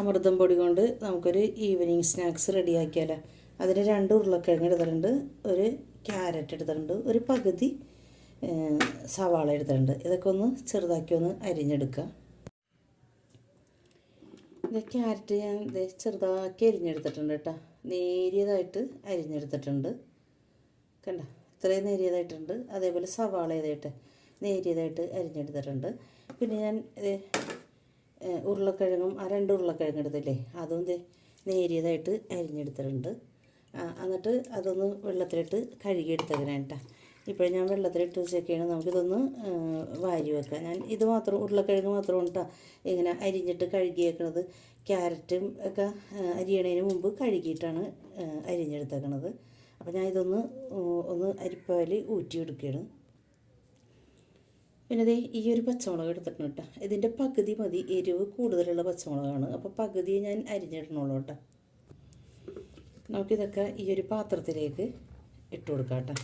അമൃതം പൊടി കൊണ്ട് നമുക്കൊരു ഈവനിങ് സ്നാക്സ് റെഡിയാക്കിയാലോ. അതിന് രണ്ട് ഉരുളക്കിഴങ്ങ് എടുത്തിട്ടുണ്ട് ഒരു ക്യാരറ്റ് എടുത്തിട്ടുണ്ട് ഒരു പകുതി സവാള എടുത്തിട്ടുണ്ട്. ഇതൊക്കെ ഒന്ന് ചെറുതാക്കി ഒന്ന് അരിഞ്ഞെടുക്കുക. ഇത് ക്യാരറ്റ് ഞാൻ ദേ ചെറുതാക്കി അരിഞ്ഞെടുത്തിട്ടുണ്ട് കേട്ടോ. നേരിയതായിട്ട് അരിഞ്ഞെടുത്തിട്ടുണ്ട്. കണ്ട? ഇത്രയും നേരിയതായിട്ടുണ്ട്. അതേപോലെ സവാള ഇതായിട്ട് നേരിയതായിട്ട് അരിഞ്ഞെടുത്തിട്ടുണ്ട്. പിന്നെ ഞാൻ ഇത് ഉരുളക്കിഴങ്ങും ആ രണ്ട് ഉരുളക്കിഴങ്ങ് എടുത്തില്ലേ അതും നേരിയതായിട്ട് അരിഞ്ഞെടുത്തിട്ടുണ്ട്. എന്നിട്ട് അതൊന്ന് വെള്ളത്തിലിട്ട് കഴുകിയെടുത്തതിനാണ് കേട്ടോ ഇപ്പോൾ ഞാൻ വെള്ളത്തിലിട്ട് വെച്ചൊക്കെയാണ് നമുക്കിതൊന്ന് വാരി വെക്കാം. ഞാൻ ഇത് മാത്രം ഉരുളക്കിഴങ്ങ് മാത്രം കേട്ടോ ഇങ്ങനെ അരിഞ്ഞിട്ട് കഴുകിയേക്കണത്. ക്യാരറ്റും ഒക്കെ അരിയണതിന് മുമ്പ് കഴുകിയിട്ടാണ് അരിഞ്ഞെടുത്തേക്കണത്. അപ്പോൾ ഞാൻ ഇതൊന്ന് ഒന്ന് അരിപ്പാൽ ഊറ്റിയെടുക്കുകയാണ് പിന്നെ ദേ ഈ ഒരു പച്ചമുളക് എടുത്തിട്ടുണ്ട് കേട്ടോ. ഇതിന്റെ പകുതി മതി. എരിവ് കൂടുതലുള്ള പച്ചമുളകാണ്. അപ്പോൾ പകുതി ഞാൻ അരിഞ്ഞിടണുള്ളൂ കേട്ടോ. നമുക്കിതൊക്കെ ഈ ഒരു പാത്രത്തിലേക്ക് ഇട്ട് കൊടുക്കാം കേട്ടോ.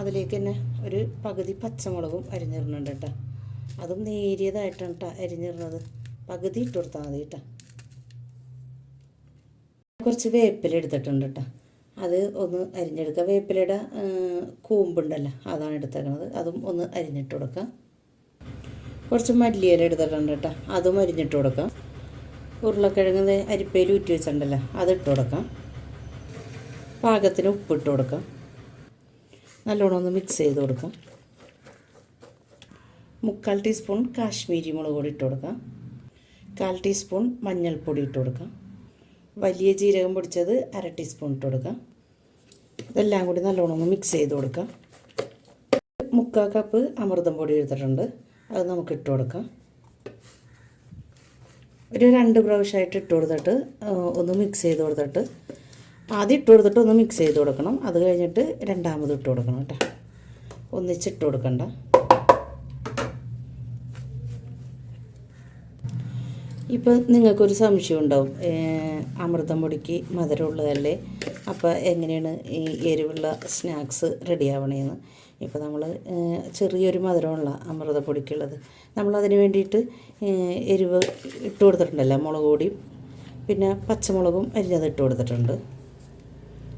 അതിലേക്ക് തന്നെ ഒരു പകുതി പച്ചമുളകും അരിഞ്ഞിടുന്നുണ്ട് കേട്ടോ. അതും നേരിയതായിട്ടാണ് കേട്ടോ അരിഞ്ഞിടുന്നത് പകുതി ഇട്ട് കൊടുത്താൽ മതി കേട്ടോ. കുറച്ച് വേപ്പിലെടുത്തിട്ടുണ്ട് കേട്ടോ. അത് ഒന്ന് അരിഞ്ഞെടുക്കുക. വേപ്പിലയുടെ കൂമ്പുണ്ടല്ലോ അതാണ് എടുത്തേക്കുന്നത് അതും ഒന്ന് അരിഞ്ഞിട്ട് കൊടുക്കുക. കുറച്ച് മല്ലിയില എടുത്തിട്ടുണ്ട് കേട്ടോ. അതും അരിഞ്ഞിട്ട് കൊടുക്കാം ഉരുളക്കിഴങ്ങ് അരിപ്പയിൽ ഊറ്റി വെച്ചിട്ടുണ്ടല്ലോ അതിട്ട് കൊടുക്കാം പാകത്തിന് ഉപ്പിട്ട് കൊടുക്കാം നല്ലോണം ഒന്ന് മിക്സ് ചെയ്ത് കൊടുക്കാം മുക്കാൽ ടീസ്പൂൺ കാശ്മീരി മുളക് പൊടി ഇട്ട് കൊടുക്കാം കാൽ ടീസ്പൂൺ മഞ്ഞൾപ്പൊടി ഇട്ട് കൊടുക്കാം വലിയ ജീരകം പൊടിച്ചത് അര ടീസ്പൂൺ ഇട്ട് കൊടുക്കാം ഇതെല്ലാം കൂടി നല്ലോണം മിക്സ് ചെയ്ത് കൊടുക്കാം. മുക്കാൽ കപ്പ് അമൃതം പൊടി എടുത്തിട്ടുണ്ട്. അത് നമുക്ക് ഇട്ട് കൊടുക്കാം. ഒരു രണ്ട് പ്രാവശ്യമായിട്ട് ഇട്ട് കൊടുത്തിട്ട് ഒന്ന് മിക്സ് ചെയ്ത് കൊടുത്തിട്ട് ആദ്യം ഇട്ട് കൊടുത്തിട്ട് ഒന്ന് മിക്സ് ചെയ്ത് കൊടുക്കണം. അത് കഴിഞ്ഞിട്ട് രണ്ടാമത് ഇട്ട് കൊടുക്കണം കേട്ടോ. ഒന്നിച്ചിട്ട് കൊടുക്കണ്ട. ഇപ്പോൾ നിങ്ങൾക്കൊരു സംശയം ഉണ്ടാവും. അമൃതം പൊടിക്ക് മധുരമുള്ളതല്ലേ? അപ്പോൾ എങ്ങനെയാണ് ഈ എരിവുള്ള സ്നാക്സ് റെഡിയാവണേന്ന്? ഇപ്പോൾ നമ്മൾ ചെറിയൊരു മധുരമുള്ള അമൃതപ്പൊടിക്കുള്ളത് നമ്മളതിന് വേണ്ടിയിട്ട് എരിവ് ഇട്ട് കൊടുത്തിട്ടുണ്ടല്ലോ? മുളക് പൊടിയും പിന്നെ പച്ചമുളകും അരിഞ്ഞത് ഇട്ട് കൊടുത്തിട്ടുണ്ട്.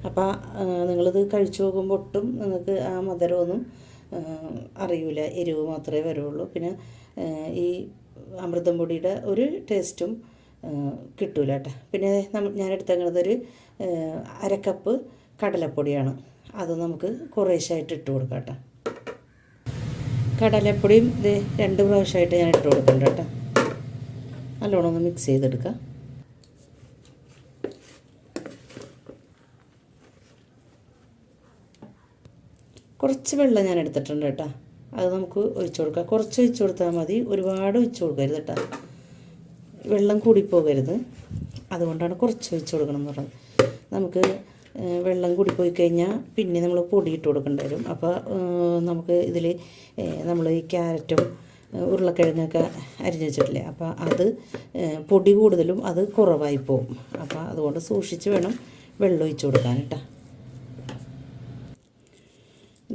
അപ്പോൾ നിങ്ങളിത് കഴിച്ചു നോക്കുമ്പോൾ ഒട്ടും നിങ്ങൾക്ക് ആ മധുരമൊന്നും അറിയില്ല അറിയൂല. എരിവ് മാത്രമേ വരുള്ളൂ. പിന്നെ ഈ അമൃതം പൊടിയുടെ ഒരു ടേസ്റ്റും കിട്ടൂല കേട്ടോ പിന്നെ ഞാൻ എടുത്തേക്കുന്നത് ഒരു അരക്കപ്പ് കടലപ്പൊടിയാണ്. അത് നമുക്ക് കുറേശ്ശായിട്ട് ഇട്ട് കൊടുക്കാം കേട്ടോ കടലപ്പൊടിയും ഇത് രണ്ട് പ്രാവശ്യമായിട്ട് ഞാൻ ഇട്ട് കൊടുക്കുന്നുണ്ട് കേട്ടോ നല്ലോണം ഒന്ന് മിക്സ് ചെയ്തെടുക്കാം. കുറച്ച് വെള്ളം ഞാൻ എടുത്തിട്ടുണ്ട് കേട്ടോ അത് നമുക്ക് ഒഴിച്ചു കൊടുക്കാം. കുറച്ച് ഒഴിച്ചു കൊടുത്താൽ മതി. ഒരുപാട് ഒഴിച്ചു കൊടുക്കരുത് കേട്ടോ. വെള്ളം കൂടിപ്പോകരുത്. അതുകൊണ്ടാണ് കുറച്ച് ഒഴിച്ചു കൊടുക്കണം എന്ന് പറഞ്ഞത്. നമുക്ക് വെള്ളം കൂടിപ്പോയി കഴിഞ്ഞാൽ പിന്നെ നമ്മൾ പൊടി ഇട്ട് കൊടുക്കേണ്ടി വരും. അപ്പോൾ നമുക്ക് ഇതിൽ നമ്മൾ ഈ ക്യാരറ്റും ഉരുളക്കിഴങ്ങൊക്കെ അരിഞ്ഞു വെച്ചിട്ടില്ലേ? അപ്പോൾ അത് പൊടി കൂടുതലും അത് കുറവായി പോകും അപ്പോൾ അതുകൊണ്ട് സൂക്ഷിച്ച് വേണം വെള്ളം ഒഴിച്ചു കൊടുക്കാൻ കേട്ടോ.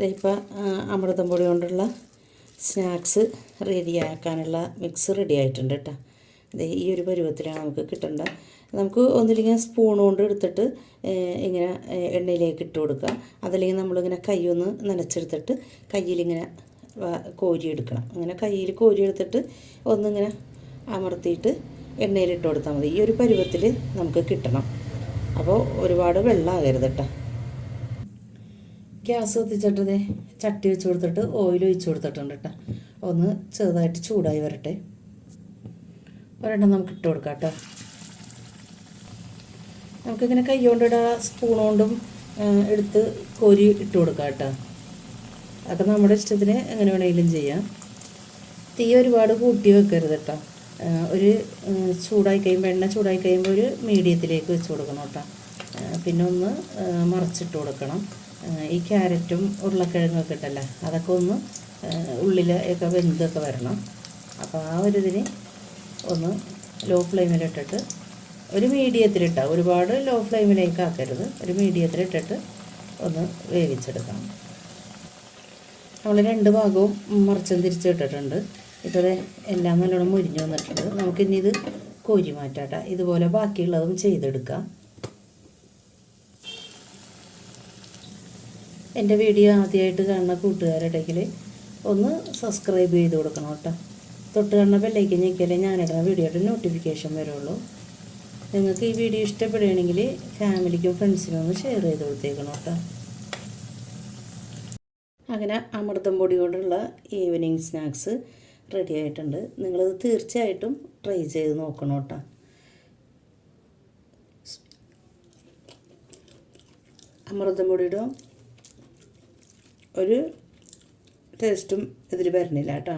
ഇതിപ്പോൾ അമൃതം പൊടി കൊണ്ടുള്ള സ്നാക്സ് റെഡിയാക്കാനുള്ള മിക്സ് റെഡി ആയിട്ടുണ്ട് കേട്ടോ. ഇത് ഈ ഒരു പരുവത്തിലാണ് നമുക്ക് കിട്ടേണ്ടത് നമുക്ക് ഒന്നില്ലെങ്കിൽ സ്പൂൺ കൊണ്ട് എടുത്തിട്ട് ഇങ്ങനെ എണ്ണയിലേക്ക് ഇട്ട് കൊടുക്കുക. അതല്ലെങ്കിൽ നമ്മളിങ്ങനെ കൈ ഒന്ന് നനച്ചെടുത്തിട്ട് കയ്യിലിങ്ങനെ കോരിയെടുക്കണം. അങ്ങനെ കയ്യിൽ കോരിയെടുത്തിട്ട് ഒന്നിങ്ങനെ അമർത്തിയിട്ട് എണ്ണയിലിട്ട് കൊടുത്താൽ മതി. ഈ ഒരു പരുവത്തിൽ നമുക്ക് കിട്ടണം. അപ്പോൾ ഒരുപാട് വെള്ളമാകരുത് കേട്ടോ. ഗ്യാസ് കത്തിച്ചിട്ട് ദേ ചട്ടി വെച്ച് കൊടുത്തിട്ട് ഓയിൽ ഒഴിച്ച് കൊടുത്തിട്ടുണ്ട് കേട്ടോ ഒന്ന് ചെറുതായിട്ട് ചൂടായി വരട്ടെ. ഒരെണ്ണം നമുക്ക് ഇട്ട് കൊടുക്കാം കേട്ടോ നമുക്കിങ്ങനെ കൈ കൊണ്ടിടാ സ്പൂൺ കൊണ്ടും എടുത്ത് കോരി ഇട്ട് കൊടുക്കാം കേട്ടോ അതൊക്കെ നമ്മുടെ ഇഷ്ടത്തിന് എങ്ങനെ വേണമെങ്കിലും ചെയ്യാം. തീ ഒരുപാട് കൂട്ടി വെക്കരുത് കേട്ടോ ഒരു ചൂടായി കഴിയുമ്പോൾ എണ്ണ ചൂടായി കഴിയുമ്പോൾ ഒരു മീഡിയത്തിലേക്ക് വെച്ച് കൊടുക്കണം കേട്ടോ പിന്നെ ഒന്ന് മറച്ചിട്ട് കൊടുക്കണം. ഈ ക്യാരറ്റും ഉരുളക്കിഴങ്ങൊക്കെ ഇട്ടല്ലേ? അതൊക്കെ ഒന്ന് ഉള്ളിൽ ഒക്കെ വെന്തൊക്കെ വരണം. അപ്പോൾ ആ ഒരു ഇതിന് ഒന്ന് ലോ ഫ്ലെയിമിലിട്ടിട്ട് ഒരു മീഡിയത്തിലിട്ടാൽ ഒരുപാട് ലോ ഫ്ലെയിമിലേക്ക് ആക്കരുത്. ഒരു മീഡിയത്തിലിട്ടിട്ട് ഒന്ന് വേവിച്ചെടുക്കാം നമ്മൾ രണ്ട് ഭാഗവും മറിച്ചും തിരിച്ചിട്ടിട്ടുണ്ട് ഇപ്പോൾ എല്ലാം നല്ലോണം മുരിഞ്ഞു വന്നിട്ടുണ്ട്. നമുക്കിനി ഇത് കോരി മാറ്റാട്ടോ. ഇതുപോലെ ബാക്കിയുള്ളതും ചെയ്തെടുക്കാം. എന്റെ വീഡിയോ ആദ്യമായിട്ട് കാണുന്ന കൂട്ടുകാരുടെങ്കിൽ ഒന്ന് സബ്സ്ക്രൈബ് ചെയ്ത് കൊടുക്കണം കേട്ടോ. തൊട്ട് കാണുന്ന ബെല്ലൈക്കൻ ഞെക്കിയാലേ ഞാനിടുന്ന വീഡിയോയുടെ നോട്ടിഫിക്കേഷൻ വരുള്ളൂ. നിങ്ങൾക്ക് ഈ വീഡിയോ ഇഷ്ടപ്പെടുകയാണെങ്കിൽ ഫാമിലിക്കും ഫ്രണ്ട്സിനും ഒന്ന് ഷെയർ ചെയ്ത് കൊടുത്തേക്കണം കേട്ടോ. അങ്ങനെ അമൃതം പൊടി കൊണ്ടുള്ള ഈവനിങ് സ്നാക്സ് റെഡി ആയിട്ടുണ്ട്. നിങ്ങളത് തീർച്ചയായിട്ടും ട്രൈ ചെയ്ത് നോക്കണം കേട്ടോ. അമൃതം പൊടിയുടെ ഒരു ടേസ്റ്റും ഇതിൽ വരുന്നില്ല കേട്ടോ.